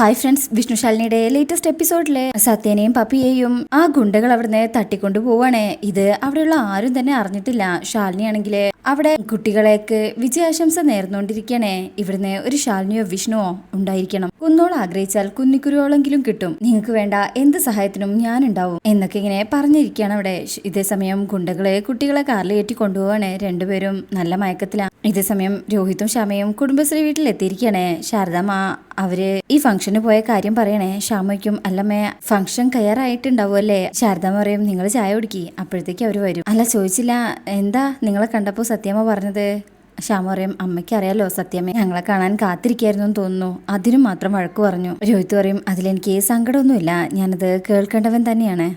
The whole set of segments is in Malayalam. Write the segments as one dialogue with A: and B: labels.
A: ഹായ് ഫ്രണ്ട്സ് വിഷ്ണുശാലിനിയുടെ ലേറ്റസ്റ്റ് എപ്പിസോഡിലെ സത്യനെയും പപ്പിയെയും ആ ഗുണ്ടകൾ അവിടുന്ന് തട്ടിക്കൊണ്ടു പോവാണ് ഇത് അവിടെയുള്ള ആരും തന്നെ അറിഞ്ഞിട്ടില്ല. ശാലിനി ആണെങ്കിൽ അവിടെ കുട്ടികളേക്ക് വിജയാശംസ നേർന്നുകൊണ്ടിരിക്കണേ ഇവിടുന്ന് ഒരു ശാലിനിയോ വിഷ്ണുവോ ഉണ്ടായിരിക്കണം. കുന്നോൾ ആഗ്രഹിച്ചാൽ കുന്നിക്കുരുവോളെങ്കിലും കിട്ടും. നിങ്ങൾക്ക് വേണ്ട എന്ത് സഹായത്തിനും ഞാൻ ഉണ്ടാവും എന്നൊക്കെ ഇങ്ങനെ പറഞ്ഞിരിക്കുകയാണ് അവിടെ. ഇതേ സമയം ഗുണ്ടകളെ കുട്ടികളെ കാറിൽ കയറ്റി കൊണ്ടുപോവാണ് രണ്ടുപേരും. നല്ല മയക്കത്തിലാണ് ഇതേ സമയം രോഹിത്തും ശമയും കുടുംബശ്രീ വീട്ടിലെത്തിയിരിക്കുകയാണ്. ശാരദാമ്മ അവർ ഈ ഫംഗ്ഷന് പോയ കാര്യം പറയണേ ശ്യാമയ്ക്കും അല്ലമ്മേ ഫംഗ്ഷൻ കയ്യാറായിട്ടുണ്ടാവുമല്ലേ? ശാരദാമ്മ പറയും നിങ്ങൾ ചായ കുടിക്കി അപ്പോഴത്തേക്ക് അവർ വരും. അല്ല ചോദിച്ചില്ല എന്താ നിങ്ങളെ കണ്ടപ്പോൾ സത്യമ്മ പറഞ്ഞത്? ശ്യാമ പറയും അമ്മയ്ക്ക് അറിയാലോ സത്യമേ ഞങ്ങളെ കാണാൻ കാത്തിരിക്കായിരുന്നു എന്ന് തോന്നുന്നു. അതിനും മാത്രം വഴക്ക് പറഞ്ഞു. രോഹിത് പറയും അതിലെനിക്ക് സങ്കടമൊന്നുമില്ല. ഞാനത് കേൾക്കേണ്ടവൻ തന്നെയാണ്.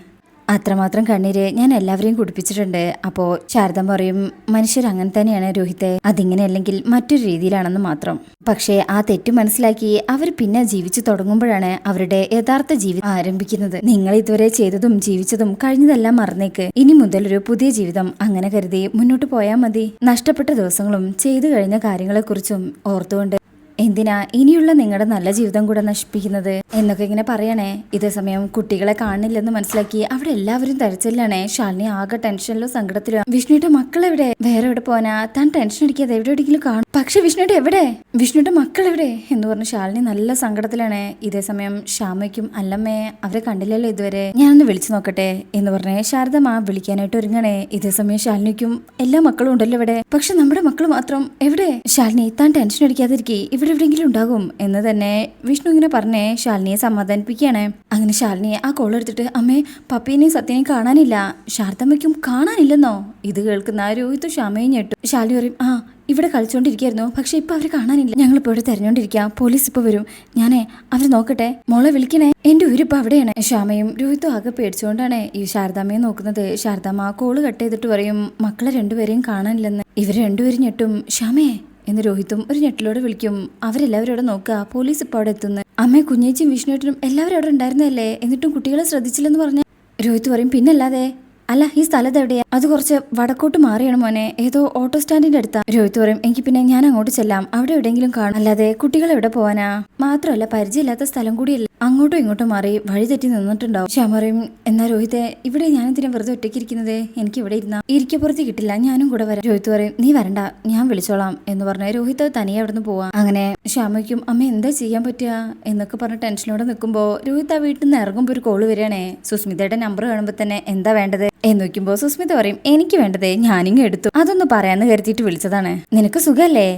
A: അത്രമാത്രം കണ്ണീര് ഞാൻ എല്ലാവരെയും കുടിപ്പിച്ചിട്ടുണ്ട്. അപ്പോൾ ശാരദ പറയും മനുഷ്യർ അങ്ങനെ തന്നെയാണ് രോഹിത്തെ. അതിങ്ങനെ അല്ലെങ്കിൽ മറ്റൊരു രീതിയിലാണെന്ന് മാത്രം. പക്ഷേ ആ തെറ്റ് മനസ്സിലാക്കി അവർ പിന്നെ ജീവിച്ചു തുടങ്ങുമ്പോഴാണ് അവരുടെ യഥാർത്ഥ ജീവിതം ആരംഭിക്കുന്നത്. നിങ്ങൾ ഇതുവരെ ചെയ്തതും ജീവിച്ചതും കഴിഞ്ഞതെല്ലാം മറന്നേക്ക്. ഇനി മുതൽ ഒരു പുതിയ ജീവിതം അങ്ങനെ കരുതി മുന്നോട്ട് പോയാൽ മതി. നഷ്ടപ്പെട്ട ദിവസങ്ങളും ചെയ്തു കഴിഞ്ഞ കാര്യങ്ങളെക്കുറിച്ചും ഓർത്തുകൊണ്ട് എന്തിനാ ഇനിയുള്ള നിങ്ങളുടെ നല്ല ജീവിതം കൂടെ നശിപ്പിക്കുന്നത്? എന്നൊക്കെ ഇങ്ങനെ പറയണേ. ഇതേ സമയം കുട്ടികളെ കാണില്ലെന്ന് മനസ്സിലാക്കി അവിടെ എല്ലാവരും തരച്ചില്ലാണേ. ശാലിനി ആകെ ടെൻഷനിലോ സങ്കടത്തിലോ. വിഷ്ണുവിന്റെ മക്കൾ എവിടെ വേറെ എവിടെ പോനാ താൻ ടെൻഷൻ അടിക്കാതെ എവിടെ എവിടെയെങ്കിലും കാണും. പക്ഷെ വിഷ്ണുവിന്റെ എവിടെ? വിഷ്ണുവിന്റെ മക്കൾ എവിടെ എന്ന് പറഞ്ഞ് ശാലിനി നല്ല സങ്കടത്തിലാണ്. ഇതേ സമയം ശ്യാമയ്ക്കും അല്ലമ്മയെ അവരെ കണ്ടില്ലല്ലോ ഇതുവരെ. ഞാനൊന്ന് വിളിച്ചു നോക്കട്ടെ എന്ന് പറഞ്ഞ് ശാരദമ്മ വിളിക്കാനായിട്ട് ഒരുങ്ങണേ. ഇതേ സമയം ശാലിനിക്കും എല്ലാ മക്കളും ഉണ്ടല്ലോ ഇവിടെ. പക്ഷെ നമ്മുടെ മക്കൾ മാത്രം എവിടെ? ശാലിനി താൻ ടെൻഷൻ അടിക്കാതിരിക്കേ. ഇവിടെ എവിടെയെങ്കിലും ഉണ്ടാകും എന്ന് തന്നെ വിഷ്ണു ഇങ്ങനെ പറഞ്ഞേ ശാലിനിയെ സമാധാനിപ്പിക്കുകയാണ്. അങ്ങനെ ശാലിനി ആ കോൾ എടുത്തിട്ട് അമ്മേ പപ്പീനെയും സത്യനെയും കാണാനില്ല. ശാരദമ്മയ്ക്കും കാണാനില്ലെന്നോ? ഇത് കേൾക്കുന്ന ആ രോഹിത്തും ശ്യാമയും ഞെട്ടു. ശാലിനി പറയും ആ ഇവിടെ കളിച്ചോണ്ടിരിക്കായിരുന്നു പക്ഷെ ഇപ്പൊ അവരെ കാണാനില്ല. ഞങ്ങൾ ഇപ്പോൾ ഇവിടെ തെരഞ്ഞോണ്ടിരിക്കാം. പോലീസ് ഇപ്പൊ വരും. ഞാനേ അവർ നോക്കട്ടെ. മോളെ വിളിക്കണേ. എന്റെ ഉരിപ്പ് അവിടെയാണ്. ശ്യാമയും രോഹിത്തും ആകെ പേടിച്ചുകൊണ്ടാണ് ഈ ശാരദാമ്മയെ നോക്കുന്നത്. ശാരദാമ്മ കോൾ കട്ട് ചെയ്തിട്ട് പറയും മക്കളെ രണ്ടുപേരെയും കാണാനില്ലെന്ന്. ഇവർ രണ്ടുപേരും ഞെട്ടും. ശ്യാമേ എന്ന് രോഹിത്തും ഒരു ഞെട്ടിലോടെ വിളിക്കും. അവരെല്ലാവരും അവിടെ നോക്കുക. പോലീസ് ഇപ്പോൾ അവിടെ എത്തുന്നു. അമ്മേ കുഞ്ഞേച്ചിയും വിഷ്ണുവേട്ടനും എല്ലാവരും അവിടെ ഉണ്ടായിരുന്നല്ലേ എന്നിട്ടും കുട്ടികളെ ശ്രദ്ധിച്ചില്ലെന്ന് പറഞ്ഞാൽ രോഹിത്ത് പറയും പിന്നല്ലാതെ അല്ല ഈ സ്ഥലത്ത് എവിടെയാ അത് കുറച്ച് വടക്കോട്ട് മാറിയാണ് മോനെ. ഏതോ ഓട്ടോ സ്റ്റാൻഡിന്റെ അടുത്താ. രോഹിത് പറയും എനിക്ക് പിന്നെ ഞാൻ അങ്ങോട്ട് ചെല്ലാം. അവിടെ എവിടെയെങ്കിലും കാണും. അല്ലാതെ കുട്ടികൾ എവിടെ പോവാനാ? മാത്രമല്ല പരിചയമില്ലാത്ത സ്ഥലം കൂടിയല്ല. അങ്ങോട്ടും ഇങ്ങോട്ടും മാറി വഴി തെറ്റി നിന്നിട്ടുണ്ടാവും. ശ്യാമ പറയും എന്നാ രോഹിത്തെ ഇവിടെ ഞാൻ എന്തിനാ വെറുതെ ഒറ്റയ്ക്ക് ഇരിക്കുന്നത് എനിക്ക് ഇവിടെ ഇരുന്ന. ഇരിക്കപ്പുറത്ത് കിട്ടില്ല. ഞാനും കൂടെ വരാം. രോഹിത് പറയും നീ വരണ്ട. ഞാൻ വിളിച്ചോളാം. എന്ന് പറഞ്ഞ രോഹിത് തനിയെ അവിടെ നിന്ന് പോവാം. അങ്ങനെ ശ്യാമയ്ക്കും അമ്മ എന്താ ചെയ്യാൻ പറ്റുക എന്നൊക്കെ പറഞ്ഞ് ടെൻഷനോടെ നിൽക്കുമ്പോൾ രോഹിത് ആ വീട്ടിൽ നിന്ന് ഇറങ്ങുമ്പോൾ ഒരു കോൾ വരികയാണേ. സുസ്മിതയുടെ നമ്പർ കാണുമ്പോൾ തന്നെ എന്താ വേണ്ടത്? എന്ന് നോക്കുമ്പോൾ സുസ്മിത പറയും എനിക്ക് വേണ്ടതേ ഞാനിങ്ങ് എടുത്തു. അതൊന്ന് പറയാന്ന് കരുതിയിട്ട് വിളിച്ചതാണ്. നിനക്ക് സുഖല്ലേ?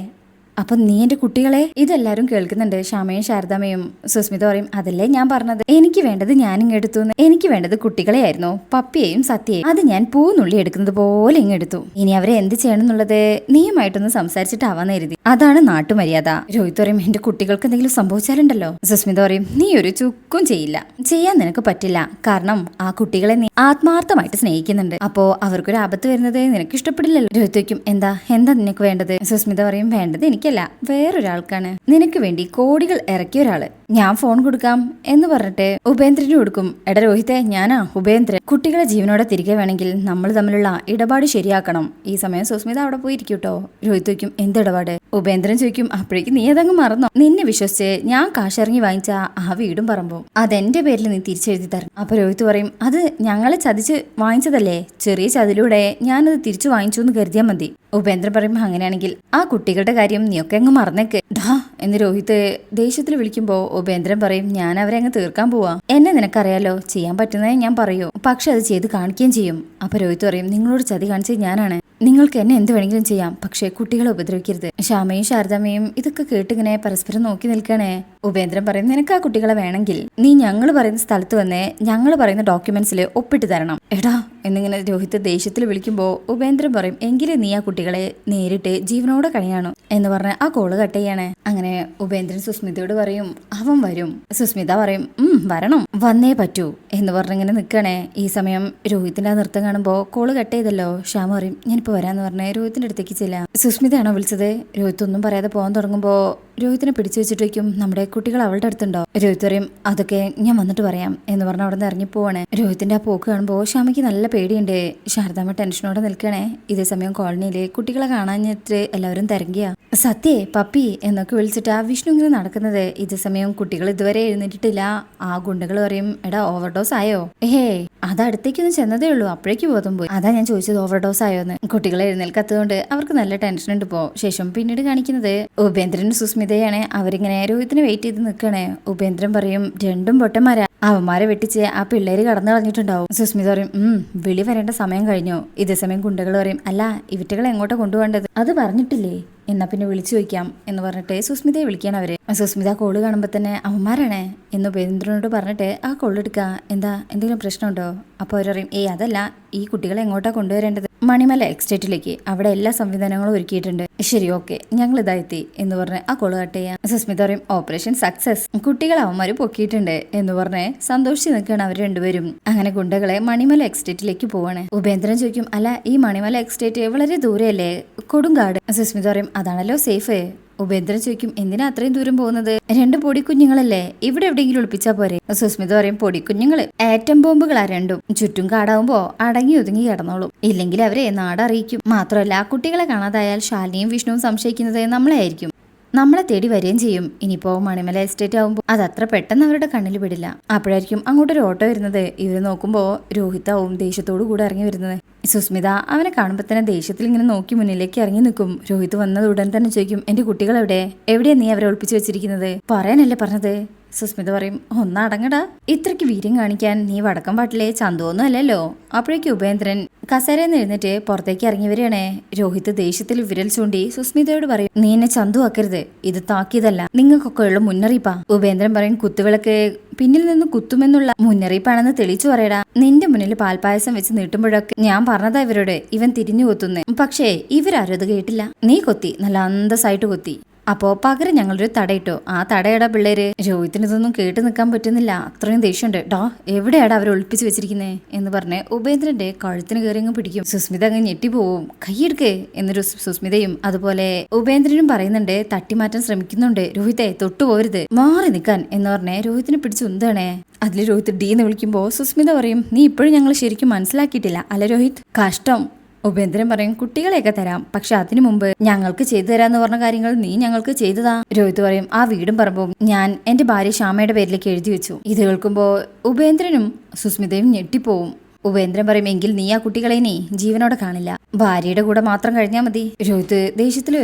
A: അപ്പൊ നീ എന്റെ കുട്ടികളെ? ഇതെല്ലാരും കേൾക്കുന്നുണ്ട്. ശ്യാമയും ശാരദാമയും സുസ്മിത പറയും അതല്ലേ ഞാൻ പറഞ്ഞത്? എനിക്ക് വേണ്ടത് ഇങ്ങ് എടുത്തു എനിക്ക് വേണ്ടത് കുട്ടികളെ ആയിരുന്നു പപ്പിയെയും സത്യയും അത് ഞാൻ പൂന്നുള്ളി എടുക്കുന്നത് പോലെ ഇങ്ങെടുത്തു ഇനി അവരെ എന്ത് ചെയ്യണം എന്നുള്ളത് നീയുമായിട്ടൊന്ന് സംസാരിച്ചിട്ടാവാന്ന് കരുതി. അതാണ് നാട്ടുമര്യാദ. രോഹിത് പറയും എന്റെ കുട്ടികൾക്ക് എന്തെങ്കിലും സംഭവിച്ചാലുണ്ടല്ലോ. സുസ്മിത പറയും നീ ഒരു ചുക്കും ചെയ്യില്ല. ചെയ്യാൻ നിനക്ക് പറ്റില്ല. കാരണം ആ കുട്ടികളെ നീ ആത്മാർത്ഥമായിട്ട് സ്നേഹിക്കുന്നുണ്ട്. അപ്പോ അവർക്കൊരു ആപത്ത് വരുന്നത് നിനക്ക് ഇഷ്ടപ്പെടില്ലല്ലോ. രോഹിത് വയ്ക്കും എന്താ? എന്താ നിനക്ക് വേണ്ടത്? സുസ്മിത പറയും വേണ്ടത് എനിക്കല്ല വേറൊരാൾക്കാണ്. നിനക്ക് വേണ്ടി കോടികൾ ഇറക്കിയ ഒരാൾ. ഞാൻ ഫോൺ കൊടുക്കാം എന്ന് പറഞ്ഞിട്ട് ഉപേന്ദ്രന് കൊടുക്കും. എടാ രോഹിത്തെ ഞാനാ ഉപേന്ദ്രൻ. കുട്ടികളെ ജീവനോടെ തിരികെ വേണമെങ്കിൽ നമ്മൾ തമ്മിലുള്ള ഇടപാട് ശരിയാക്കണം. ഈ സമയം സുസ്മിത അവിടെ പോയി കേട്ടോ രോഹിത് ചോദിക്കും എന്ത് ഇടപാട്? ഉപേന്ദ്രൻ ചോദിക്കും അപ്പോഴേക്ക് നീ അതങ്ങ് മറന്നോ? നിന്നെ വിശ്വസിച്ച് ഞാൻ കാശിറങ്ങി വാങ്ങിച്ച ആ വീടും പറമ്പും. അതെന്റെ പേരിൽ നീ തിരിച്ചെഴുതി തരണം. അപ്പൊ രോഹിത് പറയും അത് ഞങ്ങളെ ചതിച്ച് വാങ്ങിച്ചതല്ലേ? ചെറിയ ചതിലൂടെ ഞാനത് തിരിച്ചു വാങ്ങിച്ചു എന്ന് കരുതിയാൽ മതി. ഉപേന്ദ്രൻ പറയും അങ്ങനെയാണെങ്കിൽ ആ കുട്ടികളുടെ കാര്യം നീയൊക്കെ അങ്ങ് മറന്നേക്ക്. ഡാ എന്ന് രോഹിത് ദേഷ്യത്തിൽ വിളിക്കുമ്പോ ഉപേന്ദ്രൻ പറയും ഞാൻ അവരെ അങ്ങ് തീർക്കാൻ പോവാ. എന്നെ നിനക്കറിയാലോ ചെയ്യാൻ പറ്റുന്നതേ ഞാൻ പറയൂ. പക്ഷെ അത് ചെയ്ത് കാണിക്കുകയും ചെയ്യും. അപ്പൊ രോഹിത് പറയും നിങ്ങളോട് ചതി കാണിച്ചത് ഞാനാണ്. നിങ്ങൾക്ക് എന്നെ എന്ത് വേണമെങ്കിലും ചെയ്യാം പക്ഷേ കുട്ടികളെ ഉപദ്രവിക്കരുത്. ശ്യാമയും ശാരദാമ്മയും ഇതൊക്കെ കേട്ടിങ്ങനെ പരസ്പരം നോക്കി നിൽക്കണേ. ഉപേന്ദ്രൻ പറയും നിനക്ക് ആ കുട്ടികളെ വേണമെങ്കിൽ നീ ഞങ്ങൾ പറയുന്ന സ്ഥലത്ത് വന്ന് ഞങ്ങൾ പറയുന്ന ഡോക്യുമെന്റ്സിൽ ഒപ്പിട്ട് തരണം. എടാ എന്നിങ്ങനെ രോഹിത് ദേഷ്യത്തിൽ വിളിക്കുമ്പോൾ ഉപേന്ദ്രൻ പറയും എങ്കിലും നീ ആ കുട്ടികളെ നേരിട്ട് ജീവനോടെ കഴിയണം? എന്ന് പറഞ്ഞ് ആ കോൾ കട്ട് ചെയ്യാണ്. അങ്ങനെ ഉപേന്ദ്രൻ സുസ്മിതയോട് പറയും അവൻ വരും. സുസ്മിത പറയും ഉം വരണം. വന്നേ പറ്റൂ. എന്ന് പറഞ്ഞിങ്ങനെ നിൽക്കണേ. ഈ സമയം രോഹിത്തിന്റെ ആ നൃത്തം കാണുമ്പോൾ കോൾ കട്ട് ചെയ്തല്ലോ. ശ്യാമ പറയും ഞാനിപ്പോ വരാന്ന് പറഞ്ഞാൽ രോഹിത്തിന്റെ അടുത്തേക്ക് ചെല്ലാം സുസ്മിതയാണോ വിളിച്ചത്? രോഹിത് ഒന്നും പറയാതെ പോകാൻ തുടങ്ങുമ്പോൾ രോഹിത്തിനെ പിടിച്ചു വെച്ചിട്ടേക്കും നമ്മുടെ കുട്ടികൾ അവളുടെ അടുത്തുണ്ടോ? രോഹിത് പറയും അതൊക്കെ ഞാൻ വന്നിട്ട് പറയാം എന്ന് പറഞ്ഞ് അവിടെ നിന്ന് ഇറങ്ങി പോവാണ്. രോഹിത്തിന്റെ ആ പോക്ക് കാണുമ്പോൾ ശ്യാമയ്ക്ക് നല്ല പേടിയുണ്ട്. ശാരദാമ്മ ടെൻഷനോടെ നിൽക്കണേ. ഇതേ സമയം കോളനിയിൽ കുട്ടികളെ കാണാഞ്ഞിട്ട് എല്ലാവരും തിരങ്ങിയ സത്യേ പപ്പി എന്നൊക്കെ വിളിച്ചിട്ട് ആ വിഷ്ണു ഇങ്ങനെ നടക്കുന്നത്. ഇതേ സമയം കുട്ടികൾ ഇതുവരെ എഴുന്നേറ്റിട്ടില്ല. ആ ഗുണ്ടകൾ പറയും എടാ ഓവർഡോസ് ആയോ? ഹേ അത് അടുത്തേക്കൊന്നും ചെന്നതേ ഉള്ളൂ. അപ്പോഴേക്ക് ബോധം പോയി. അതാ ഞാൻ ചോദിച്ചത് ഓവർഡോസ് ആയോ എന്ന് കുട്ടികൾ എഴുന്നേൽക്കാത്തതുകൊണ്ട് അവർക്ക് നല്ല ടെൻഷൻ ഉണ്ട് പോ ശേഷം പിന്നീട് കാണിക്കുന്നത് ഉപേന്ദ്രനും സുസ്മിതയാണ് അവരിങ്ങനെ രോഹിതിന് വെയിറ്റ് ചെയ്ത് നിൽക്കണേ ഉപേന്ദ്രൻ പറയും രണ്ടും പൊട്ടന്മാരാ. അവന്മാരെ വെട്ടിച്ച് ആ പിള്ളേര് കടന്നു കളഞ്ഞിട്ടുണ്ടാവും. സുസ്മിത പറയും ഉം വിളി വരേണ്ട സമയം കഴിഞ്ഞു. ഇതേ സമയം ഗുണ്ടകൾ പറയും അല്ല ഇവറ്റകളെ എങ്ങോട്ടാ കൊണ്ടുപോകേണ്ടത്? അത് പറഞ്ഞിട്ടില്ലേ. എന്നാ പിന്നെ വിളിച്ചു ചോദിക്കാം എന്ന് പറഞ്ഞിട്ട് സുസ്മിതയെ വിളിക്കാൻ അവർ. സുസ്മിത കോൾ കാണുമ്പോൾ തന്നെ അവന്മാരാണേ? എന്ന് ഉപേന്ദ്രനോട് പറഞ്ഞിട്ട് ആ കോൾ എടുക്കുക എന്താ എന്തെങ്കിലും പ്രശ്നമുണ്ടോ? അപ്പോൾ അവരറിയും ഏയ് അതല്ല. ഈ കുട്ടികളെ എങ്ങോട്ടാ കൊണ്ടുവരേണ്ടത്? മണിമല എക്സ്റ്റേറ്റിലേക്ക് അവിടെ എല്ലാ സംവിധാനങ്ങളും ഒരുക്കിയിട്ടുണ്ട്. ശരി ഓക്കെ. ഞങ്ങൾ ഇതായെത്തി എന്ന് പറഞ്ഞ് ആ കോൾ കട്ട് ചെയ്യാം. സുസ്മിത പറയും ഓപ്പറേഷൻ സക്സസ്. കുട്ടികൾ അവന്മാര് പൊക്കിയിട്ടുണ്ട് എന്ന് പറഞ്ഞ് സന്തോഷിച്ച് നിൽക്കുകയാണ് അവർ രണ്ടുപേരും. അങ്ങനെ ഗുണ്ടകളെ മണിമല എക്സ്റ്റേറ്റിലേക്ക് പോവാണ്. ഉപേന്ദ്രൻ ചോദിക്കും അല്ല ഈ മണിമല എക്സ്റ്റേറ്റ് വളരെ ദൂരെയല്ലേ? കൊടുങ്കാട്. സുസ്മിത പറയും അതാണല്ലോ സേഫ്. ഉപേന്ദ്രൻ ചോദിക്കും എന്തിനാ അത്രയും ദൂരം പോകുന്നത്? രണ്ട് പൊടിക്കുഞ്ഞുങ്ങളല്ലേ? ഇവിടെ എവിടെയെങ്കിലും ഒളിപ്പിച്ചാ പോരെ? സുസ്മിത പറയും പൊടിക്കുഞ്ഞുങ്ങൾ ആറ്റം ബോംബുകളാ രണ്ടും. ചുറ്റും കാടാവുമ്പോ അടങ്ങി ഒതുങ്ങി കിടന്നോളും. ഇല്ലെങ്കിൽ അവരെ നാടറിയിക്കും. മാത്രമല്ല ആ കുട്ടികളെ കാണാതായാൽ ശാലിനിയും വിഷ്ണുവും സംശയിക്കുന്നത് നമ്മളെ ആയിരിക്കും. നമ്മളെ തേടി വരികയും ചെയ്യും. ഇനിയിപ്പോ മണിമല എസ്റ്റേറ്റ് ആകുമ്പോൾ അത് അത്ര പെട്ടെന്ന് അവരുടെ കണ്ണിൽ പെടില്ല. അപ്പോഴായിരിക്കും അങ്ങോട്ടൊരു ഓട്ടോ വരുന്നത്. ഇവർ നോക്കുമ്പോൾ രോഹിതാവും ദേഷ്യത്തോടു കൂടെ ഇറങ്ങി വരുന്നത്. സുസ്മിത അവനെ കാണുമ്പോൾ തന്നെ ദേഷ്യത്തിൽ ഇങ്ങനെ നോക്കി മുന്നിലേക്ക് ഇറങ്ങി നിൽക്കും രോഹിത് വന്നത് ഉടൻ തന്നെ ചോദിക്കും എന്റെ കുട്ടികൾ എവിടെ എവിടെയാ നീ അവരെ ഒളിപ്പിച്ചു വെച്ചിരിക്കുന്നത്? പറയാനല്ലേ പറഞ്ഞത്. സുസ്മിത പറയും ഒന്നടങ്ങടാ ഇത്രയ്ക്ക് വീര്യം കാണിക്കാൻ നീ വടക്കം പാട്ടിലെ ചന്തോന്നും അല്ലല്ലോ. അപ്പോഴേക്ക് ഉപേന്ദ്രൻ കസേരന്ന് എഴുന്നേറ്റ് പുറത്തേക്ക് ഇറങ്ങി വരികയാണേ. രോഹിത് ദേഷ്യത്തിൽ വിരൽ ചൂണ്ടി സുസ്മിതയോട് പറയും നീ എന്നെ ചന്തു ആക്കരുത് ഇത് താക്കിയതല്ല. നിങ്ങൾക്കൊക്കെ ഉള്ള മുന്നറിയിപ്പാ. ഉപേന്ദ്രൻ പറയും കുത്തുവിളക്ക് പിന്നിൽ നിന്ന് കുത്തുമെന്നുള്ള മുന്നറിയിപ്പാണെന്ന് തെളിയിച്ചു പറയടാ. നിന്റെ മുന്നിൽ പാൽപ്പായസം വെച്ച് നീട്ടുമ്പോഴൊക്കെ ഞാൻ പറഞ്ഞതാ ഇവരോട്. ഇവൻ തിരിഞ്ഞു കൊത്തുന്നേ പക്ഷേ ഇവരാരും അത് കേട്ടില്ല. നീ കൊത്തി. നല്ല അന്തസ്സായിട്ട് കൊത്തി. അപ്പോ പകരം ഞങ്ങളൊരു തടയിട്ടു? ആ തടയടാ പിള്ളേര്. രോഹിത്തിന് ഇതൊന്നും കേട്ട് നിൽക്കാൻ പറ്റുന്നില്ല. അത്രയും ദേഷ്യമുണ്ട്. ഡോ എവിടെയാടാ അവരെ ഒളിപ്പിച്ച് വെച്ചിരിക്കുന്നേ? എന്ന് പറഞ്ഞ് ഉപേന്ദ്രന്റെ കഴുത്തിന് കയറി അങ്ങ് പിടിക്കും. സുസ്മിത അങ്ങ് ഞെട്ടിപ്പോവും കൈയെടുക്കേ എന്നൊരു സുസ്മിതയും അതുപോലെ ഉപേന്ദ്രനും പറയുന്നുണ്ട് തട്ടിമാറ്റാൻ ശ്രമിക്കുന്നുണ്ട്. രോഹിത്തെ തൊട്ടുപോരുത് മാറി നിൽക്കാൻ. എന്ന് പറഞ്ഞ് രോഹിത്തിനെ പിടിച്ച് ഉന്താണേ അതിൽ രോഹിത് ഡീന്ന് എന്ന് വിളിക്കുമ്പോ സുസ്മിത പറയും നീ ഇപ്പോഴും ഞങ്ങൾ ശരിക്കും മനസ്സിലാക്കിയിട്ടില്ല അല്ല രോഹിത്? കഷ്ടം. ഉപേന്ദ്രൻ പറയും കുട്ടികളെയൊക്കെ തരാം. പക്ഷെ അതിനു മുമ്പ് ഞങ്ങൾക്ക് ചെയ്തു തരാന്ന് പറഞ്ഞ കാര്യങ്ങൾ നീ ഞങ്ങൾക്ക് ചെയ്തതാ. രോഹിത് പറയും ആ വീടും പറമ്പും ഞാൻ എന്റെ ഭാര്യ ശ്യാമയുടെ പേരിലേക്ക് എഴുതി വെച്ചു. ഇത് കേൾക്കുമ്പോൾ ഉപേന്ദ്രനും സുസ്മിതയും ഞെട്ടിപ്പോവും. ഉപേന്ദ്രൻ പറയും എങ്കിൽ നീ ആ കുട്ടികളെ നീ ജീവനോടെ കാണില്ല. ഭാര്യയുടെ കൂടെ മാത്രം കഴിഞ്ഞാൽ മതി. രോഹിത് ദേഷ്യത്തിൽ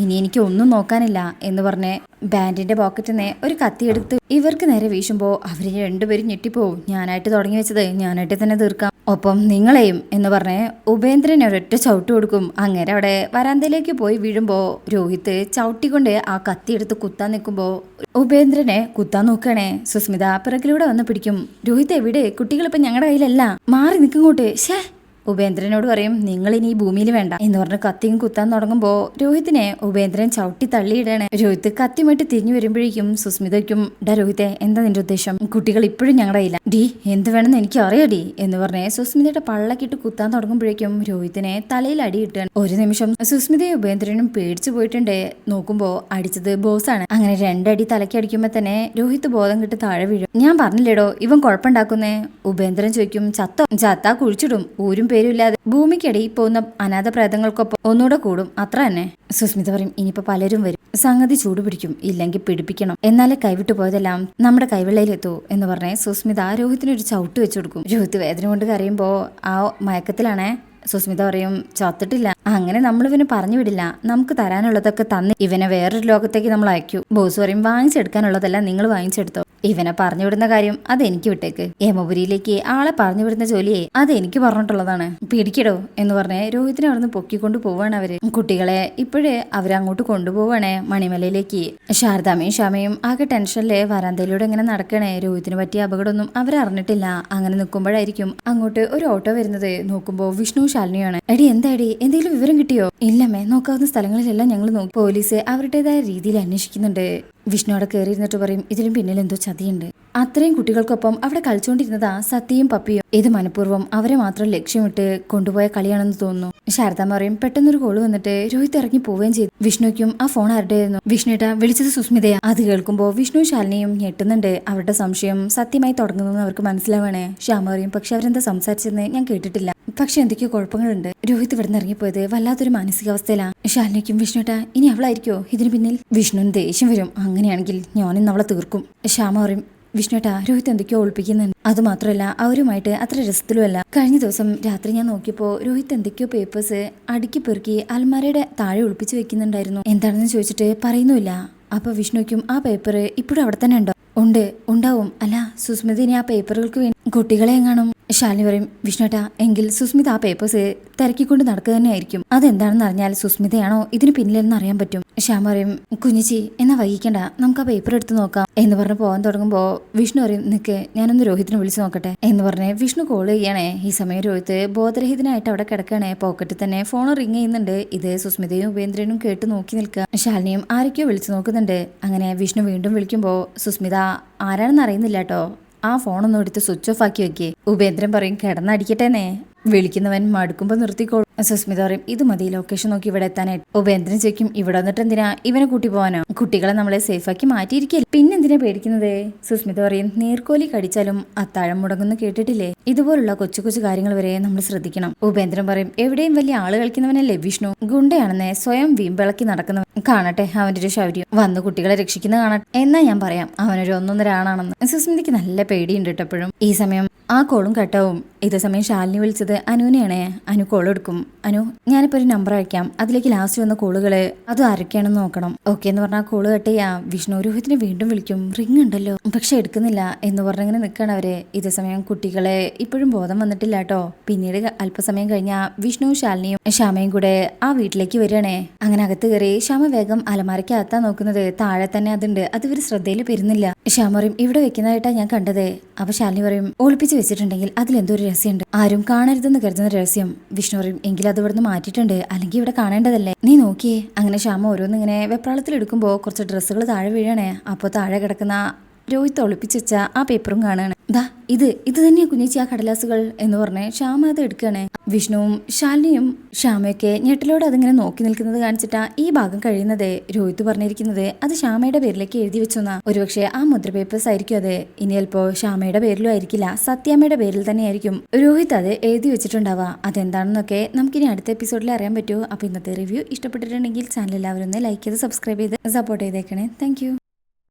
A: ഇനി എനിക്ക് ഒന്നും നോക്കാനില്ല എന്ന് പറഞ്ഞ് ബാൻഡിന്റെ പോക്കറ്റിൽ നിന്ന് ഒരു കത്തിയെടുത്ത് ഇവർക്ക് നേരെ വീശുമ്പോൾ അവർ രണ്ടുപേരും ഞെട്ടിപ്പോവും. ഞാനായിട്ട് തുടങ്ങി വെച്ചത് ഞാനായിട്ട് തന്നെ തീർക്കാം. ഒപ്പം നിങ്ങളെയും എന്ന് പറഞ്ഞ് ഉപേന്ദ്രൻ ഒരൊറ്റ ചവിട്ട് കൊടുക്കും. അങ്ങനെ അവിടെ വരാന്തയിലേക്ക് പോയി വീഴുമ്പോൾ രോഹിത് ചവിട്ടിക്കൊണ്ട് ആ കത്തി എടുത്ത് കുത്താൻ നിൽക്കുമ്പോൾ ഉപേന്ദ്രനെ കുത്താൻ നോക്കണേ സുസ്മിത പിറകിലൂടെ വന്ന് പിടിക്കും. രോഹിത് എവിടെ? കുട്ടികളിപ്പം ഞങ്ങളുടെ കയ്യിലല്ല. മാറി നിൽക്കങ്ങോട്ട് ഷേ ഉപേന്ദ്രനോട് പറയും നിങ്ങൾ ഇനി ഈ ഭൂമിയിൽ വേണ്ട. എന്ന് പറഞ്ഞ് കത്തിയും കുത്താൻ തുടങ്ങുമ്പോ രോഹിത്തിനെ ഉപേന്ദ്രൻ ചവിട്ടി തള്ളിയിടണേ. രോഹിത് കത്തിയുമായിട്ട് തിരിഞ്ഞു വരുമ്പോഴേക്കും സുസ്മിതയ്ക്കും ഡാ രോഹിത്തെ എന്താ നിന്റെ ഉദ്ദേശം? കുട്ടികൾ ഇപ്പോഴും ഞങ്ങളുടെ ഇല്ല ഡി എന്ത് വേണമെന്ന് എനിക്ക് അറിയാടി എന്ന് പറഞ്ഞ് സുസ്മിതയുടെ പള്ളക്കിട്ട് കുത്താൻ തുടങ്ങുമ്പോഴേക്കും രോഹിത്തിനെ തലയിൽ അടി ഒരു നിമിഷം സുസ്മിതയും ഉപേന്ദ്രനും പേടിച്ചു പോയിട്ടുണ്ട്. നോക്കുമ്പോ അടിച്ചത് ബോസാണ്. അങ്ങനെ രണ്ടടി തലയ്ക്ക് തന്നെ രോഹിത് ബോധം കിട്ട് താഴെ വീഴും. ഞാൻ പറഞ്ഞില്ലേടോ ഇവൻ കുഴപ്പമുണ്ടാക്കുന്നേ? ഉപേന്ദ്രൻ ചോദിക്കും ചത്തോ? ചത്താ കുഴിച്ചിടും. ഊരും പേരും ഇല്ലാതെ ഭൂമിക്കടിയിൽ പോകുന്ന അനാഥ പ്രേതങ്ങൾക്കൊപ്പം ഒന്നുകൂടെ കൂടും. അത്ര തന്നെ. സുസ്മിത പറയും ഇനിയിപ്പോ പലരും വരും. സംഗതി ചൂട് പിടിക്കും. ഇല്ലെങ്കിൽ പിടിപ്പിക്കണം. എന്നാലേ കൈവിട്ടു പോയതെല്ലാം നമ്മുടെ കൈവെള്ളയിലെത്തൂ. എന്ന് പറഞ്ഞ് സുസ്മിത രോഹിത്തിന് ഒരു ചവിട്ട് വെച്ചു കൊടുക്കും. രോഹിത്ത് വേദന കൊണ്ട് കരയുമ്പോ ആ മയക്കത്തിലാണേ. സുസ്മിത പറയും ചത്തിട്ടില്ല. അങ്ങനെ നമ്മൾ ഇവന് പറഞ്ഞു വിടില്ല. നമുക്ക് തരാനുള്ളതൊക്കെ തന്ന് ഇവനെ വേറൊരു ലോകത്തേക്ക് നമ്മൾ അയക്കൂ. ബോസ് പറയും വാങ്ങിച്ചെടുക്കാനുള്ളതല്ല നിങ്ങൾ വാങ്ങിച്ചെടുത്തോ. ഇവനെ പറഞ്ഞുവിടുന്ന കാര്യം അത് എനിക്ക് വിട്ടേക്ക്. യമപുരിയിലേക്ക് ആളെ പറഞ്ഞുവിടുന്ന ജോലിയെ അത് എനിക്ക് പറഞ്ഞിട്ടുള്ളതാണ്. പിടിക്കടോ എന്ന് പറഞ്ഞ് രോഹിത്തിനെ അവിടുന്ന് പൊക്കിക്കൊണ്ട് പോവാണ് അവർ. കുട്ടികളെ ഇപ്പോഴേ അവരങ്ങോട്ട് കൊണ്ടുപോവാണേ മണിമലയിലേക്ക്. ശാരദാമയും ശ്യാമയും ആകെ ടെൻഷനിലെ വരാന്തയിലൂടെ ഇങ്ങനെ നടക്കണേ. രോഹിത്തിന് പറ്റിയ അപകടമൊന്നും അവരറിഞ്ഞിട്ടില്ല അങ്ങനെ നിൽക്കുമ്പോഴായിരിക്കും അങ്ങോട്ട് ഒരു ഓട്ടോ വരുന്നത് നോക്കുമ്പോ വിഷ്ണു ശാലിനിയാണ്. എടി എന്താടി? എന്തെങ്കിലും വിവരം കിട്ടിയോ? ഇല്ലമ്മേ നോക്കാവുന്ന സ്ഥലങ്ങളിലെല്ലാം ഞങ്ങൾ നോക്കി. പോലീസ് അവരുടേതായ രീതിയിൽ അന്വേഷിക്കുന്നുണ്ട്. വിഷ്ണു അവിടെ കയറിയിരുന്നിട്ട് പറയും ഇതിലും പിന്നിൽ എന്തോ ചതിയുണ്ട്. അത്രയും കുട്ടികൾക്കൊപ്പം അവിടെ കളിച്ചുകൊണ്ടിരുന്നതാ സത്യയും പപ്പിയും. ഇത് മനഃപൂർവം അവരെ മാത്രം ലക്ഷ്യമിട്ട് കൊണ്ടുപോയ കളിയാണെന്ന് തോന്നുന്നു. ശാരദാമ്മ പറയും പെട്ടെന്നൊരു കോൾ വന്നിട്ട് രോഹിത് ഇറങ്ങി പോവുകയും ചെയ്തു. വിഷ്ണുക്കും ആ ഫോൺ ആരുടെയായിരുന്നു? വിഷ്ണുട്ട വിളിച്ചത് സുസ്മിതയാ. അത് കേൾക്കുമ്പോൾ വിഷ്ണു ശാലിനിയും ഞെട്ടുന്നുണ്ട്. അവരുടെ സംശയം സത്യമായി തുടങ്ങുന്നു അവർക്ക് മനസ്സിലാവണേ. ശ്യാമ പറയും പക്ഷെ അവരെന്താ സംസാരിച്ചെന്ന് ഞാൻ കേട്ടിട്ടില്ല. പക്ഷെ എന്തൊക്കെയോ കുഴപ്പങ്ങളുണ്ട്. രോഹിത് ഇവിടെ നിന്ന് ഇറങ്ങിപ്പോയത് വല്ലാത്തൊരു മാനസികാവസ്ഥയിലാണ് ശാലിനിക്കും വിഷ്ണുട്ട ഇനി അവളായിരിക്കോ? ഇതിനു പിന്നിൽ? വിഷ്ണുവിന് ദേഷ്യം വരും. അങ്ങനെയാണെങ്കിൽ ഞാൻ ഇന്ന് അവളെ തീർക്കും. ശ്യാമ പറയും വിഷ്ണുട്ട രോഹിത് എന്തൊക്കെയോ ഒളിപ്പിക്കുന്നുണ്ട്. അതുമാത്രമല്ല അവരുമായിട്ട് അത്ര രസത്തിലുമല്ല. കഴിഞ്ഞ ദിവസം രാത്രി ഞാൻ നോക്കിയപ്പോൾ രോഹിത് എന്തൊക്കെയോ പേപ്പേഴ്സ് അടുക്കി പെറുക്കി അൽമാരയുടെ താഴെ ഒളിപ്പിച്ചു വെക്കുന്നുണ്ടായിരുന്നു. എന്താണെന്ന് ചോദിച്ചിട്ട് പറയുന്നുമില്ല. അപ്പൊ വിഷ്ണുക്കും ആ പേപ്പർ ഇപ്പോഴും അവിടെ തന്നെ ഉണ്ടോ? ഉണ്ട് ഉണ്ടാവും. അല്ല സുസ്മിതിനെ ആ പേപ്പറുകൾക്ക് വേണ്ടി കുട്ടികളെ എങ്ങാനും ശാലിനി പറയും വിഷ്ണുട്ട എങ്കിൽ സുസ്മിത ആ പേപ്പേഴ്സ് തിരക്കിക്കൊണ്ട് നടക്കുക തന്നെയായിരിക്കും. അതെന്താണെന്ന് അറിഞ്ഞാൽ സുസ്മിതയാണോ ഇതിന് പിന്നിലെന്ന് അറിയാൻ പറ്റും. ശ്യാം പറയും കുഞ്ഞിച്ചി എന്നാ വൈകിക്കണ്ട. നമുക്ക് ആ പേപ്പർ എടുത്ത് നോക്കാം. എന്ന് പറഞ്ഞ് പോകാൻ തുടങ്ങുമ്പോൾ വിഷ്ണു പറയും നിക്ക് ഞാനൊന്ന് രോഹിതിനെ വിളിച്ചു നോക്കട്ടെ. എന്ന് പറഞ്ഞ് വിഷ്ണു കോൾ ചെയ്യണേ. ഈ സമയം രോഹിത് ബോധരഹിതനായിട്ട് അവിടെ കിടക്കണേ. പോക്കറ്റിൽ തന്നെ ഫോൺ റിങ് ചെയ്യുന്നുണ്ട്. ഇത് സുസ്മിതയും ഉപേന്ദ്രനും കേട്ട് നോക്കി നിൽക്കുക. ശാലിനിയും ആരൊക്കെയോ വിളിച്ചു നോക്കുന്നുണ്ട്. അങ്ങനെ വിഷ്ണു വീണ്ടും വിളിക്കുമ്പോൾ സുസ്മിത ആരാണെന്ന് അറിയുന്നില്ല കേട്ടോ ആ ഫോണൊന്നും എടുത്ത് സ്വിച്ച് ഓഫ് ആക്കി വെക്കേ ഉപേന്ദ്രൻ പറയും കിടന്നടിക്കട്ടേന്നേ. വിളിക്കുന്നവൻ മടുക്കുമ്പോൾ നിർത്തിക്കോളും. സുസ്മിത പറയും ഇത് മതി ലൊക്കേഷൻ നോക്കി ഇവിടെ എത്താനായിട്ട്. ഉപേന്ദ്രൻ ചോദിക്കും ഇവിടെ വന്നിട്ട് എന്തിനാ ഇവനെ കൂട്ടി പോവാനോ? കുട്ടികളെ നമ്മളെ സേഫാക്കി മാറ്റിയിരിക്കില്ല? പിന്നെന്തിനാ പേടിക്കുന്നത്? സുസ്മിത പറയും നീർക്കോലി കടിച്ചാലും അത്താഴം മുടങ്ങുന്നു കേട്ടിട്ടില്ലേ? ഇതുപോലുള്ള കൊച്ചു കൊച്ചു കാര്യങ്ങൾ വരെ നമ്മൾ ശ്രദ്ധിക്കണം. ഉപേന്ദ്രൻ പറയും എവിടെയും വലിയ ആൾ കളിക്കുന്നവനല്ലേ വിഷ്ണു? ഗുണ്ടയാണെന്നേ സ്വയം വീമ്പിളക്കി നടക്കുന്നവൻ. കാണട്ടെ അവന്റെ ഒരു ശൗര്യം. വന്ന് കുട്ടികളെ രക്ഷിക്കുന്ന കാണട്ടെ. എന്നാ ഞാൻ പറയാം അവനൊരു ഒന്നൊന്നര ആണാണെന്ന്. സുസ്മിതയ്ക്ക് നല്ല പേടിയുണ്ട് കേട്ടപ്പോഴും ഈ സമയം ആ കോളും കട്ടാവും ഇതേ സമയം ശാലിനി വിളിച്ചത് അനുവിനെയാണേ അനു കോൾ എടുക്കും. അനു ഞാനിപ്പോ ഒരു നമ്പർ അയക്കാം. അതിലേക്ക് ലാസ്റ്റ് വന്ന കോളുകൾ അത് ആരൊക്കെയാണെന്ന് നോക്കണം. ഓക്കെ എന്ന് പറഞ്ഞാൽ കോൾ കട്ട് ചെയ്യാം. വിഷ്ണു രോഹിത്തിനെ വീണ്ടും വിളിക്കും. റിങ് ഉണ്ടല്ലോ. പക്ഷെ എടുക്കുന്നില്ല എന്ന് പറഞ്ഞിങ്ങനെ നിൽക്കണം അവർ. ഇതേ സമയം കുട്ടികളെ ഇപ്പോഴും ബോധം വന്നിട്ടില്ല കേട്ടോ പിന്നീട് അല്പസമയം കഴിഞ്ഞാൽ വിഷ്ണു ശാലിനിയും ശ്യാമയും കൂടെ ആ വീട്ടിലേക്ക് വരികയാണേ. അങ്ങനെ അകത്ത് കയറി ശ്യാമ വേഗം അലമാരയ്ക്ക് അകത്താ നോക്കുന്നത്. താഴെ തന്നെ അതുണ്ട്. അത് ഇവർ ശ്രദ്ധയിൽ വരുന്നില്ല ശ്യാമ പറയും ഇവിടെ വെക്കുന്നതായിട്ടാ ഞാൻ കണ്ടത്. അപ്പൊ ശാലിനി പറയും ഒളിപ്പിച്ച് വെച്ചിട്ടുണ്ടെങ്കിൽ അതിലെന്തോ ഒരു രഹസ്യമുണ്ട് ആരും കാണരുതെന്ന് കരുതുന്ന രഹസ്യം. വിഷ്ണു പറയും എങ്കിൽ അത് ഇവിടുന്ന് മാറ്റിയിട്ടുണ്ട്. അല്ലെങ്കിൽ ഇവിടെ കാണേണ്ടതല്ലേ? നീ നോക്കിയേ. അങ്ങനെ ശ്യാമ ഓരോന്നിങ്ങനെ വെപ്രാളത്തിൽ എടുക്കുമ്പോൾ കുറച്ച് ഡ്രസ്സുകൾ താഴെ വീഴണേ. അപ്പോൾ താഴെ കിടക്കുന്ന രോഹിത്ത് ഒളിപ്പിച്ച് വെച്ച ആ പേപ്പറും കാണുകയാണ് ദാ ഇത് ഇത് തന്നെയാ കുഞ്ഞേച്ചി ആ കടലാസുകൾ എന്ന് പറഞ്ഞ് ശ്യാമ അത് എടുക്കുകയാണ് വിഷ്ണുവും ശാലിനിയും ശ്യാമയൊക്കെ ഞെട്ടിലോടെ അതിങ്ങനെ നോക്കി നിൽക്കുന്നത് കാണിച്ചിട്ടാ ഈ ഭാഗം കഴിയുന്നത് രോഹിത്ത് പറഞ്ഞിരിക്കുന്നത്. അത് ശ്യാമയുടെ പേരിലേക്ക് എഴുതി വെച്ചെന്നാ. ഒരുപക്ഷെ ആ മുദ്ര പേപ്പേഴ്സ് ആയിരിക്കും അത്. ഇനി ചിലപ്പോ ശ്യാമയുടെ പേരിലും ആയിരിക്കില്ല. സത്യാമ്മയുടെ പേരിൽ തന്നെയായിരിക്കും. രോഹിത് അത് എഴുതി വെച്ചിട്ടുണ്ടാവുക അതെന്താണെന്നൊക്കെ നമുക്കിനി അടുത്ത എപ്പിസോഡിൽ അറിയാൻ പറ്റൂ. അപ്പൊ ഇന്നത്തെ റിവ്യൂ ഇഷ്ടപ്പെട്ടിട്ടുണ്ടെങ്കിൽ ചാനൽ എല്ലാവരും ഒന്ന് ലൈക്ക് ചെയ്ത് സബ്സ്ക്രൈബ് ചെയ്ത് സപ്പോർട്ട് ചെയ്തേക്കണേ. താങ്ക്